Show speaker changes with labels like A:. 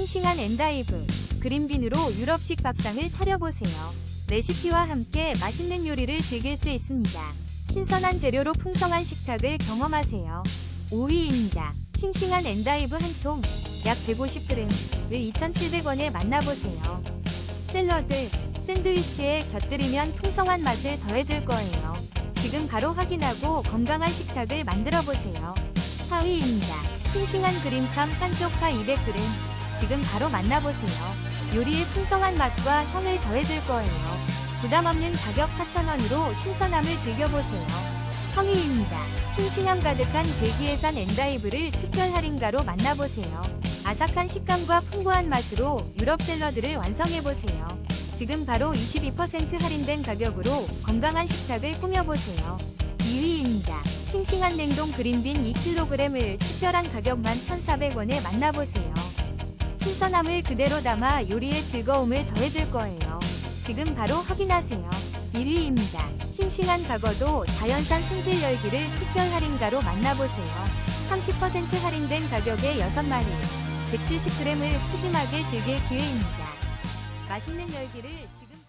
A: 싱싱한 엔다이브, 그린빈으로 유럽식 밥상을 차려보세요. 레시피와 함께 맛있는 요리를 즐길 수 있습니다. 신선한 재료로 풍성한 식탁을 경험하세요. 5위입니다. 싱싱한 엔다이브 한 통, 약 150g을 2,700원에 만나보세요. 샐러드, 샌드위치에 곁들이면 풍성한 맛을 더해줄 거예요. 지금 바로 확인하고 건강한 식탁을 만들어 보세요. 4위입니다. 싱싱한 그림팜 한쪽파 200g. 지금 바로 만나보세요. 요리의 풍성한 맛과 향을 더해줄 거예요. 부담 없는 가격 4,000원으로 신선함을 즐겨보세요. 3위입니다. 싱싱함 가득한 대기예산 엔다이브를 특별 할인가로 만나보세요. 아삭한 식감과 풍부한 맛으로 유럽 샐러드를 완성해보세요. 지금 바로 22% 할인된 가격으로 건강한 식탁을 꾸며보세요. 2위입니다. 싱싱한 냉동 그린빈 2kg을 특별한 가격만 1,400원에 만나보세요. 신선함을 그대로 담아 요리의 즐거움을 더해줄 거예요. 지금 바로 확인하세요. 1위입니다. 싱싱한 과거도 자연산 승질 열기를 특별 할인가로 만나보세요. 30% 할인된 가격에 6마리, 170g을 푸짐하게 즐길 기회입니다. 맛있는 열기를 지금